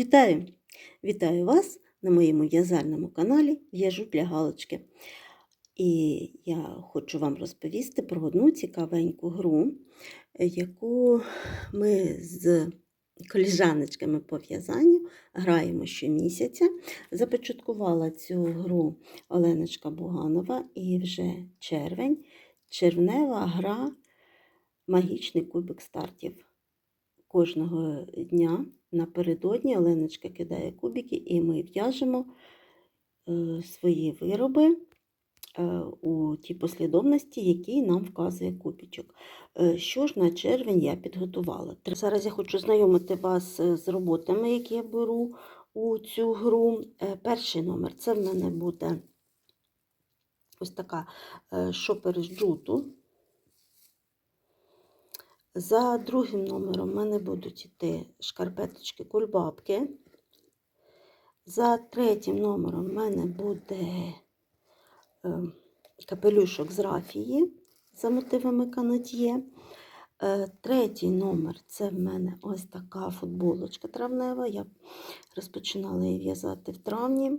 Вітаю! Вітаю вас на моєму в'язальному каналі В'яжу для галочки. І я хочу вам розповісти про одну цікавеньку гру, яку ми з коліжаночками по в'язанню граємо щомісяця. Започаткувала цю гру Оленочка Буганова і вже червень, червнева гра Магічний кубик стартів. Кожного дня напередодні Оленочка кидає кубики, і ми в'яжемо е, свої вироби е, у тій послідовності, які нам вказує кубічок. Е, Що ж на червень я підготувала? Зараз я хочу знайомити вас з роботами, які я беру у цю гру. Перший номер це в мене буде ось така шопер з джуту. За другим номером в мене будуть йти шкарпеточки кульбабки. За третім номером в мене буде е, капелюшок з рафії за мотивами канат'є. Е, третій номер це в мене ось така футболочка травнева. Я розпочинала її в'язати в травні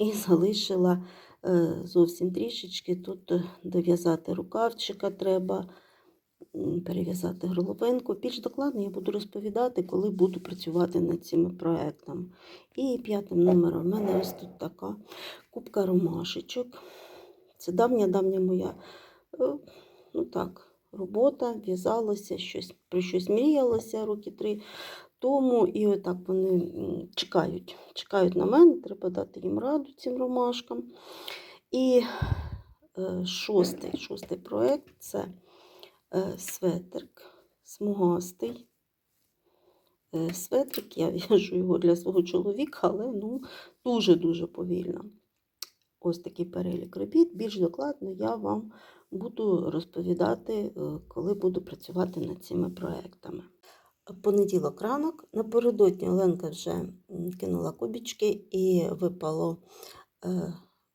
і залишила е, зовсім трішечки. Тут дов'язати рукавчика треба перев'язати горловинку. Більш докладно я буду розповідати, коли буду працювати над цими проектами. І п'ятим номером в мене ось тут така кубка ромашечок. Це давня-давня моя ну так, робота, в'язалася, щось, про щось мріялося роки три тому. І отак вони чекають. Чекають на мене, треба дати їм раду цим ромашкам. І е, шостий, шостий проект це светрик смугастий. Светрик, я в'яжу його для свого чоловіка, але ну, дуже-дуже повільно. Ось такий перелік робіт. Більш докладно я вам буду розповідати, коли буду працювати над цими проектами. Понеділок ранок, напередодні Оленка вже кинула кубічки і випало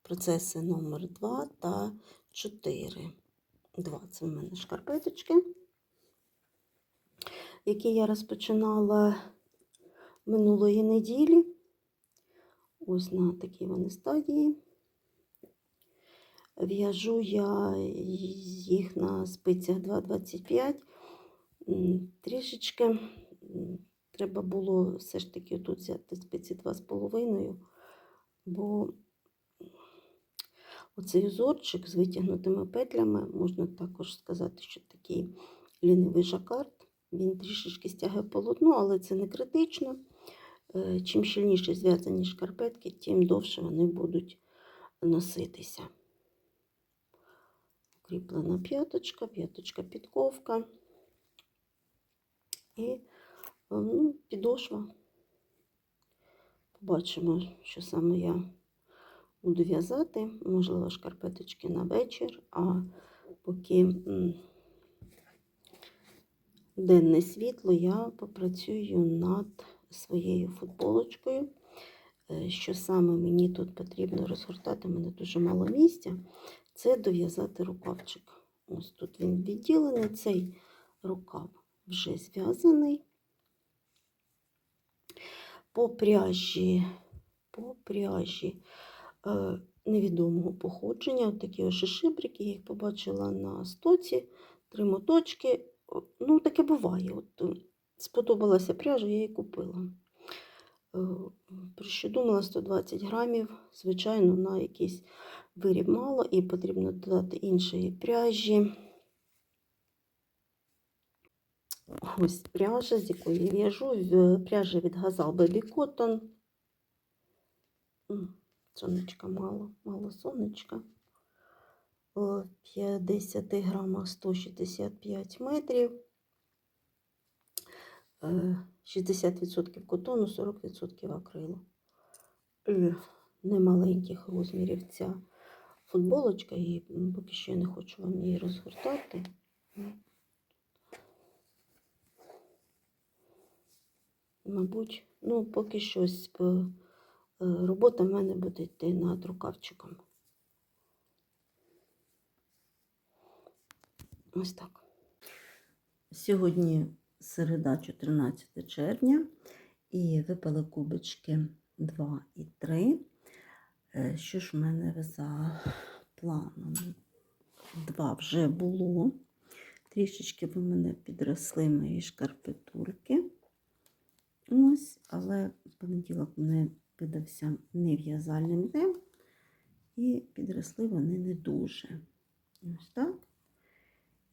процеси номер 2 та 4. Два це в мене шкарпеточки, які я розпочинала минулої неділі. Ось на такій вони стадії. В'яжу я їх на спицях 2,25. Трішечки треба було все ж таки тут взяти спиці 2,5, бо Оцей узорчик з витягнутими петлями, можна також сказати, що такий лінивий жакард. Він трішечки стягує полотно, але це не критично. Е, чим щільніше зв'язані шкарпетки, тим довше вони будуть носитися. Укріплена п'яточка, п'яточка підковка і е, ну, підошва. Побачимо, що саме я буду в'язати, можливо, шкарпеточки на вечір, а поки денне світло, я попрацюю над своєю футболочкою. Е, що саме мені тут потрібно розгортати, у мене дуже мало місця, це дов'язати рукавчик. Ось тут він відділений, цей рукав вже зв'язаний. По пряжі, по пряжі невідомого походження. От такі шишибрики, я їх побачила на стоці, три моточки. Ну, таке буває. От е, Сподобалася пряжа, я її купила. Е, про що думала 120 грамів, звичайно, на якийсь виріб мало, і потрібно додати іншої пряжі. Ось пряжа, з якої в'яжу, пряжа від Gazal Baby Cotton. Сонечка мало, мало сонечка. В 50 грамах 165 метрів. 60% котону, 40% акрилу. Немаленьких розмірів ця футболочка, і поки що я не хочу вам її розгортати. Мабуть, ну, поки щось Е, робота в мене буде йти над рукавчиком. Ось так. Сьогодні середа, 14 червня, І випали кубочки 2 і 3. Е, Що ж в мене за планом? Два вже було. Трішечки в мене підросли мої шкарпетурки. Ось, але понеділок мене видався нев'язальним днем, і підросли вони не дуже. Ось так.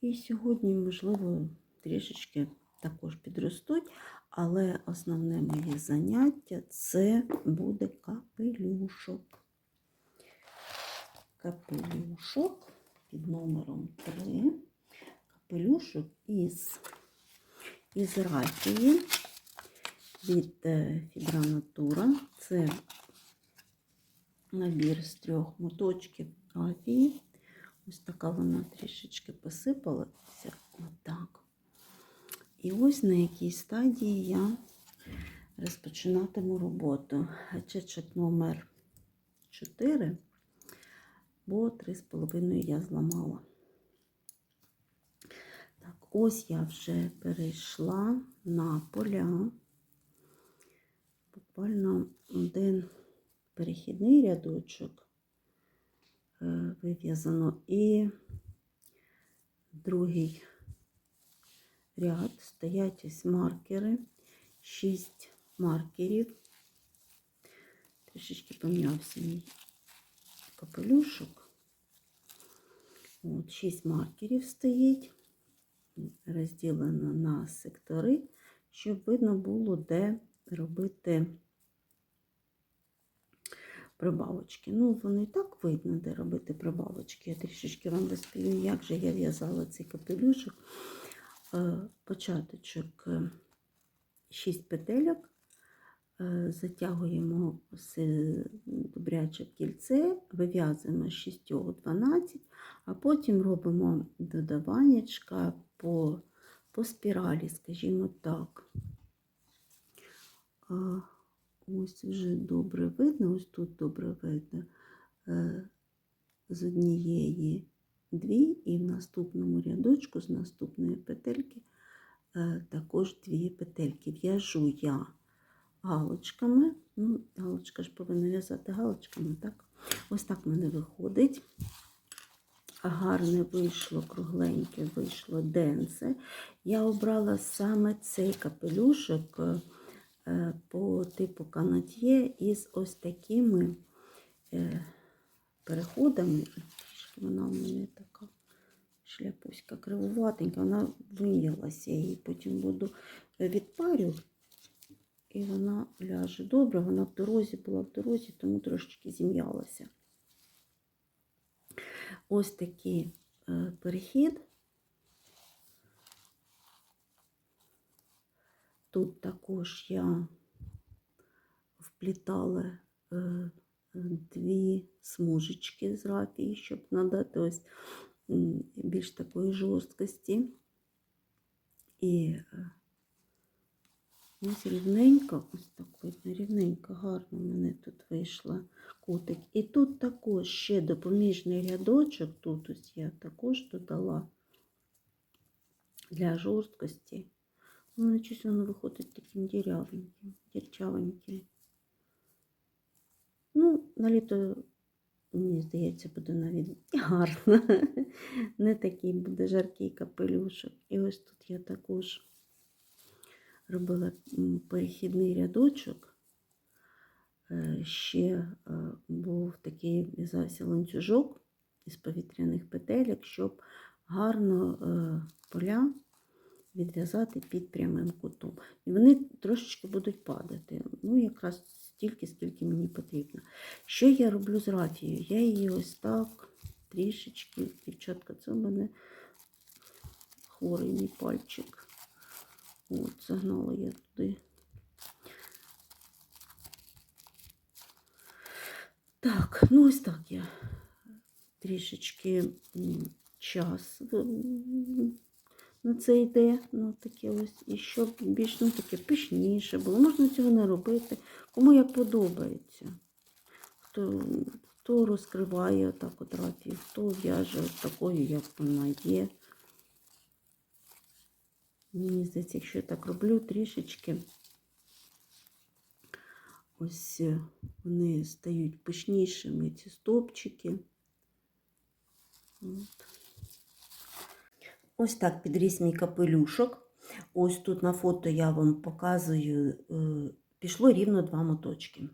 І сьогодні, можливо, трішечки також підростуть, але основне моє заняття це буде капелюшок. Капелюшок під номером 3. Капелюшок із, із рафії від е, Фібра Натура. Це набір з трьох моточків рафії. Ось така вона трішечки посипалася. Отак. І ось на якій стадії я розпочинатиму роботу. Чечет номер 4, бо 3,5 я зламала. Так, ось я вже перейшла на поля. Буквально один перехідний рядочок е, вив'язано і другий ряд стоять ось маркери, 6 маркерів. Трішечки помінявся мій капелюшок. От, 6 маркерів стоїть, розділено на сектори, щоб видно було, де робити прибавочки. Ну, воно і так видно, де робити прибавочки. Я трішечки вам розповім, як же я в'язала цей капелюшок. Е, Початочок 6 петельок, е, затягуємо добряче кільце, вив'язуємо з 6 12, а потім робимо додаваннячка по, по спіралі, скажімо так. Ось вже добре видно, ось тут добре видно е, з однієї дві, і в наступному рядочку з наступної петельки е, також дві петельки. В'яжу я галочками. Ну, галочка ж повинна в'язати галочками, так? Ось так в мене виходить. Гарне вийшло, кругленьке вийшло денце. Я обрала саме цей капелюшок е, по типу канат'є із ось такими е, переходами. Вона в мене така шляпуська кривуватенька, вона виялася. Я її потім буду відпарю. І вона ляже добре, вона в дорозі була в дорозі, тому трошечки зім'ялася. Ось такий е, перехід. Тут також я вплітала е, дві смужечки з рафії, щоб надати ось більш такої жорсткості. І е, ось рівненько, ось так видно, рівненько, гарно в мене тут вийшла кутик. І тут також ще допоміжний рядочок, тут ось я також додала для жорсткості. У мене щось воно виходить таким дірявеньким, дірчавеньким. Ну, на літо, мені здається, буде навіть гарно. Не такий буде жаркий капелюшок. І ось тут я також робила перехідний рядочок. Е, Ще е, був такий в'язався ланцюжок із повітряних петелек, щоб гарно е, поля відв'язати під прямим кутом. І вони трошечки будуть падати. Ну, якраз стільки, скільки мені потрібно. Що я роблю з рафією? Я її ось так трішечки, дівчатка, це в мене хворий мій пальчик. От, загнала я туди. Так, ну ось так я трішечки час на це йде. Ну, таке ось, і щоб більш ну, таке пишніше було. Можна цього не робити. Кому як подобається. Хто, хто розкриває отак от рафію, хто в'яже такою, як вона є. Мені здається, якщо я так роблю трішечки, ось е, вони стають пишнішими, ці стопчики. От. Ось так підріс мій капелюшок. Ось тут на фото я вам показую, е, пішло рівно два моточки,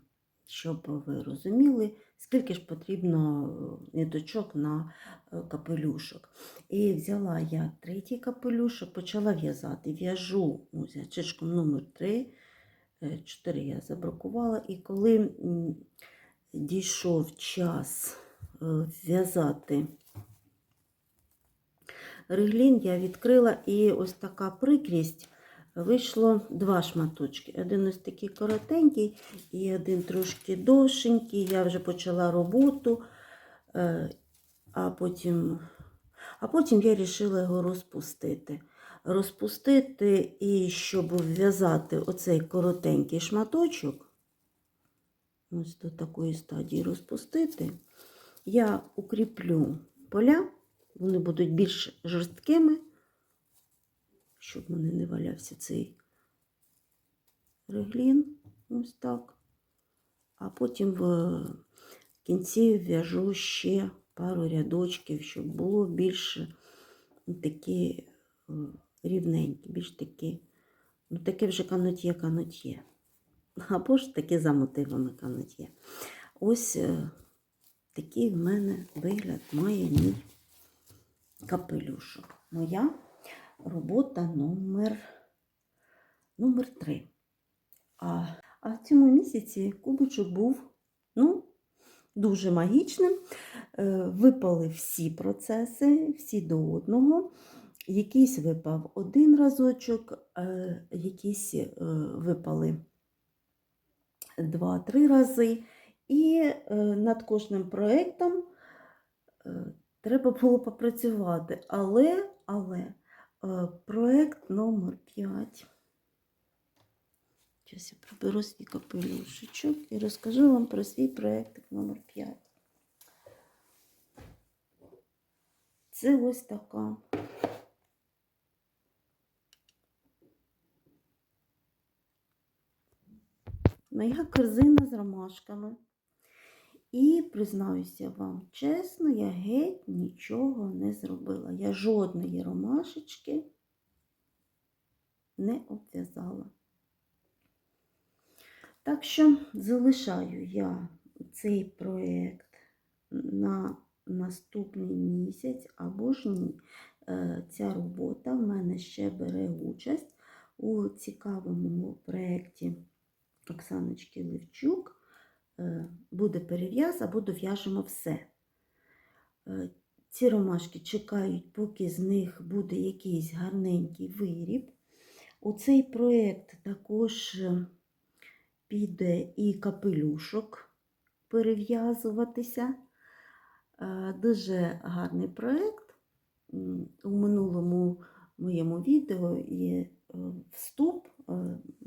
щоб ви розуміли, скільки ж потрібно е, ниточок на е, капелюшок. І взяла я третій капелюшок, почала в'язати. В'яжу ось номер 3, 4 я забракувала. І коли дійшов час в'язати реглін, я відкрила, і ось така прикрість. Вийшло два шматочки. Один ось такий коротенький і один трошки довшенький. Я вже почала роботу, е, а потім, а потім я вирішила його розпустити. Розпустити і щоб вв'язати оцей коротенький шматочок, ось до такої стадії розпустити, я укріплю поля, вони будуть більш жорсткими щоб в мене не валявся цей реглін. Ось так. А потім в кінці в'яжу ще пару рядочків, щоб було більш такі е, рівненькі, більш такі, ну таке вже канотє канотє. Або ж таке за мотивами канотє. Ось е, такий в мене вигляд має мій капелюшок. Моя робота номер, номер 3. А, а в цьому місяці кубочок був ну, дуже магічним. Е, Випали всі процеси, всі до одного. Якийсь випав один разочок, е, якісь е, випали два-три рази. І над кожним проєктом треба було попрацювати. Але, але Е, Проект номер 5. Зараз я приберу свій капелюшечок і розкажу вам про свій проект номер 5. Це ось така. Моя корзина з ромашками. І признаюся вам чесно, я геть нічого не зробила. Я жодної ромашечки не обв'язала. Так що залишаю я цей проєкт на наступний місяць або ж ні. Е, Ця робота в мене ще бере участь у цікавому проєкті Оксаночки Левчук. Е, буде перев'яз або дов'яжемо все. Е, Ці ромашки чекають, поки з них буде якийсь гарненький виріб. У цей проєкт також е, піде і капелюшок перев'язуватися. Дуже гарний проєкт. У минулому моєму відео є вступ.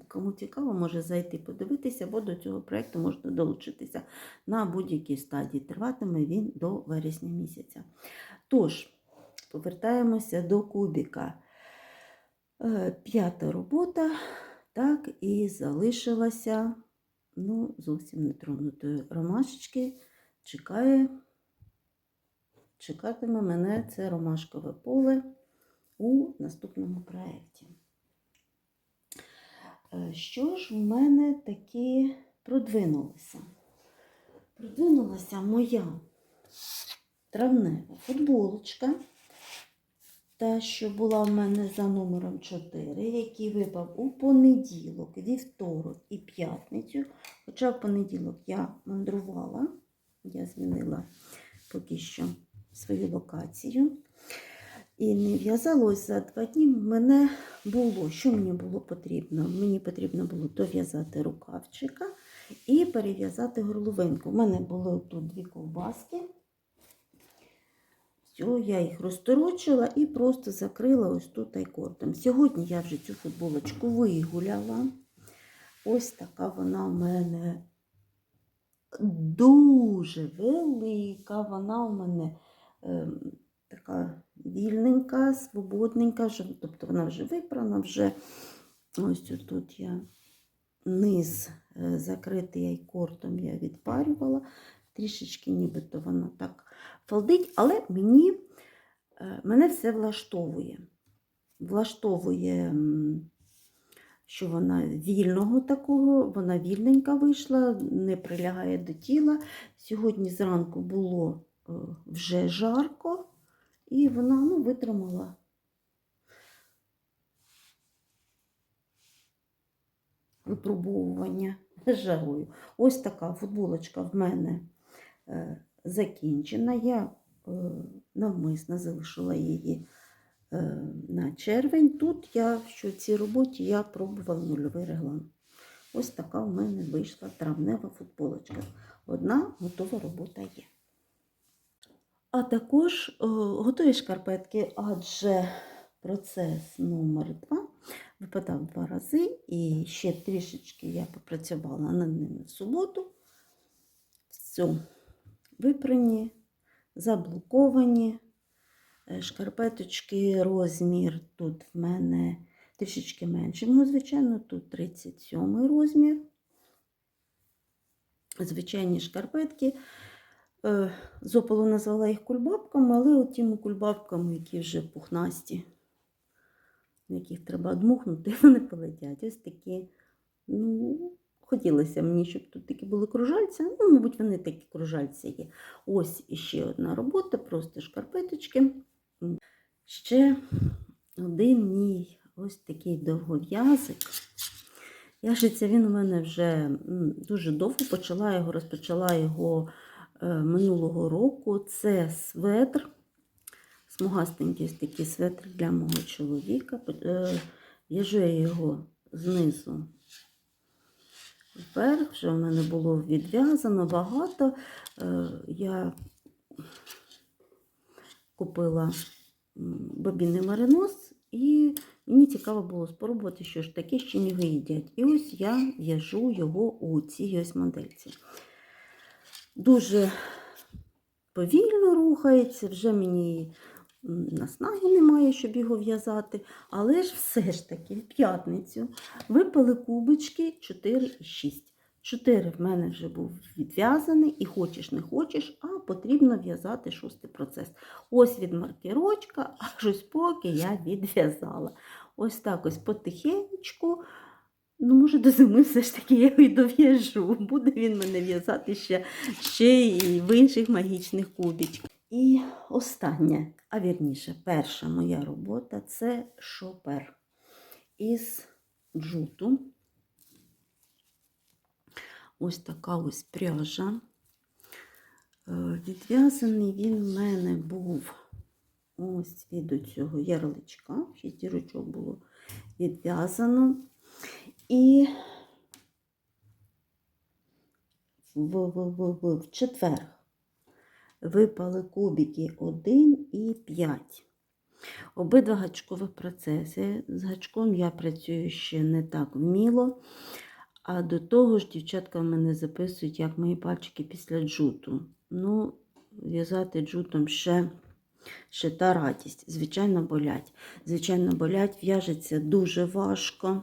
Кому цікаво, може зайти подивитися, бо до цього проєкту можна долучитися на будь-якій стадії. Триватиме він до вересня місяця. Тож, повертаємося до кубіка. Е, П'ята робота, так, і залишилася ну, зовсім нетронутої ромашечки. Чекає, чекатиме мене це ромашкове поле у наступному проєкті. Е, Що ж в мене таки продвинулося? Продвинулася моя травнева футболочка, та, що була в мене за номером 4, який випав у понеділок, вівторок і п'ятницю. Хоча в понеділок я мандрувала, я змінила поки що свою локацію. І не в'язалось за два дні. Мене було, що мені було потрібно? Мені потрібно було дов'язати рукавчика і перев'язати горловинку. У мене було тут дві ковбаски. Все, я їх розторочила і просто закрила ось тут айкортом. Сьогодні я вже цю футболочку вигуляла. Ось така вона в мене дуже велика. Вона у мене. Ем, така вільненька, свободненька, тобто вона вже випрана, вже ось тут я низ е, закритий айкортом я відпарювала. Трішечки нібито воно так фалдить, але мені, е, мене все влаштовує. Влаштовує, що вона вільного такого, вона вільненька вийшла, не прилягає до тіла. Сьогодні зранку було е, вже жарко, і вона ну, витримала. Випробовування жарою. Ось така футболочка в мене е, закінчена. Я е, навмисно залишила її е, на червень. Тут я в цій роботі я пробувала нульовий реглан. Ось така в мене вийшла травнева футболочка. Одна готова робота є. А також е, готові шкарпетки, адже процес номер 2 випадав два рази, і ще трішечки я попрацювала над ними в суботу. Все, випрані, заблоковані. Е, Шкарпеточки розмір тут в мене трішечки менший. Ну, звичайно, тут 37 розмір. Звичайні шкарпетки. Е, З опалу назвала їх кульбабками, але от тими кульбабками, які вже пухнасті, яких треба дмухнути, вони полетять. Ось такі, ну, хотілося мені, щоб тут такі були кружальці. Ну, мабуть, вони такі кружальці є. Ось іще одна робота, просто шкарпеточки. Ще один мій ось такий довгов'язик. Яшиця він у мене вже дуже довго почала його, розпочала його минулого року. Це светр, смугастенький такий светр для мого чоловіка. Е, В'яжу я його знизу вверх, вже в мене було відв'язано багато. Е, Я купила бобінний маринос і мені цікаво було спробувати, що ж таке ще не їдять. І ось я в'яжу його у цій ось модельці. Дуже повільно рухається, вже мені наснаги немає, щоб його в'язати. Але ж все ж таки в п'ятницю випали кубочки 4 і 6. 4 в мене вже був відв'язаний, і хочеш не хочеш, а потрібно в'язати шостий процес. Ось від маркерочка, аж ось поки я відв'язала. Ось так ось потихеньку. Ну, може, до зими все ж таки я його і дов'яжу. Буде він мене в'язати ще, ще і в інших магічних кубічках. І останнє, а вірніше, перша моя робота це шопер із джуту. Ось така ось пряжа. Е, Відв'язаний він в мене був ось від цього ярличка. Шість дірочок було відв'язано. І в, в, в, в, в четвер випали кубики 1 і 5. Обидва гачкові процеси. З гачком я працюю ще не так вміло. А до того ж, дівчатка в мене записують, як мої пальчики після джуту. Ну, в'язати джутом ще, ще та радість. Звичайно, болять. Звичайно, болять, в'яжеться дуже важко.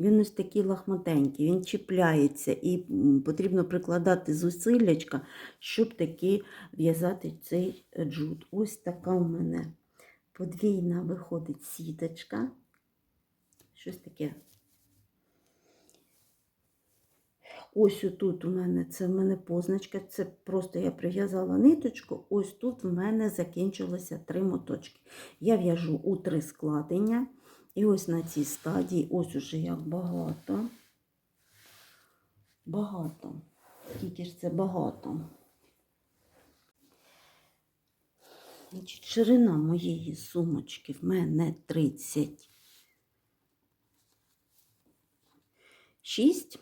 Він ось такий лахматенький, він чіпляється і потрібно прикладати зусиллячка, щоб таки в'язати цей джут. Ось така в мене подвійна виходить сіточка. Щось таке Ось тут у мене це в мене позначка, це просто я прив'язала ниточку, ось тут в мене закінчилося три моточки. Я в'яжу у три складення. І ось на цій стадії, ось уже як багато. Багато. Скільки ж це багато. Ширина моєї сумочки в мене 36.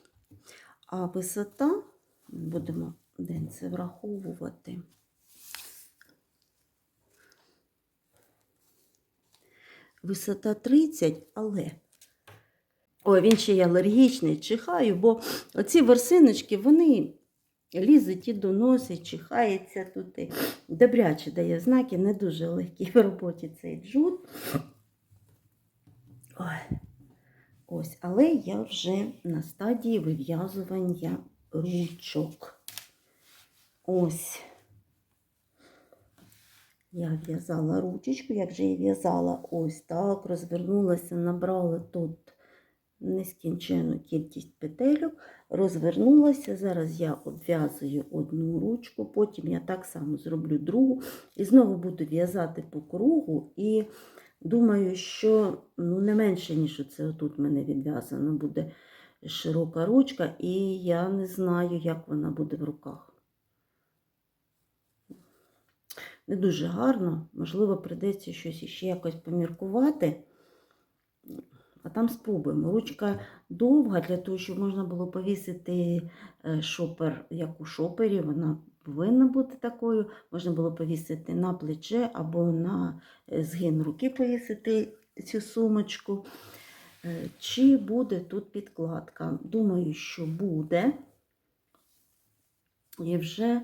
А висота, будемо день це враховувати. Висота 30, але. Ой, він ще й алергічний, чихаю, бо оці ворсиночки, вони лізуть і доносять, чихається тут. І добряче дає знаки, не дуже легкий в роботі цей джут. Ой, Ось, але я вже на стадії вив'язування ручок. Ось. Я в'язала ручечку, як вже я в'язала ось так, розвернулася, набрала тут нескінчену кількість петельок, розвернулася. Зараз я обв'язую одну ручку, потім я так само зроблю другу і знову буду в'язати по кругу. І думаю, що ну, не менше, ніж оце отут в мене відв'язано буде широка ручка, і я не знаю, як вона буде в руках. Не дуже гарно, можливо, прийдеться щось іще якось поміркувати. А там спробуємо. Ручка довга для того, щоб можна було повісити е, шопер, як у шопері. Вона повинна бути такою. Можна було повісити на плече або на е, згин руки повісити цю сумочку. Е, Чи буде тут підкладка? Думаю, що буде. І вже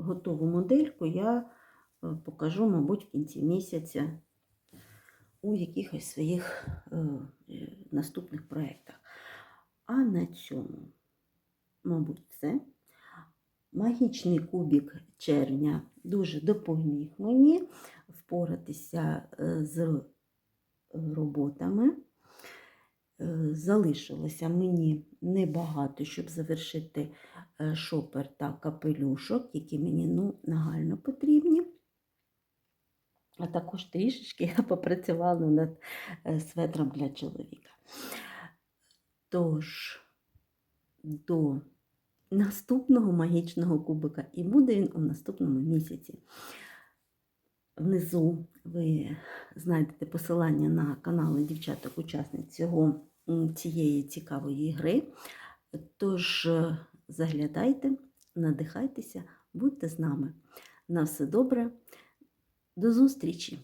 готову модельку я е, покажу, мабуть, в кінці місяця у якихось своїх е, е, наступних проєктах. А на цьому, мабуть, все. Магічний кубик червня дуже допоміг мені впоратися з роботами. Е, Залишилося мені небагато, щоб завершити е, шопер та капелюшок, які мені ну, нагально потрібні. А також трішечки я попрацювала над е, светром для чоловіка. Тож, до наступного магічного кубика, і буде він у наступному місяці. Внизу ви знайдете посилання на канали дівчаток-учасниць цього, цієї цікавої гри. Тож е, заглядайте, надихайтеся, будьте з нами. На все добре. До зустрічі!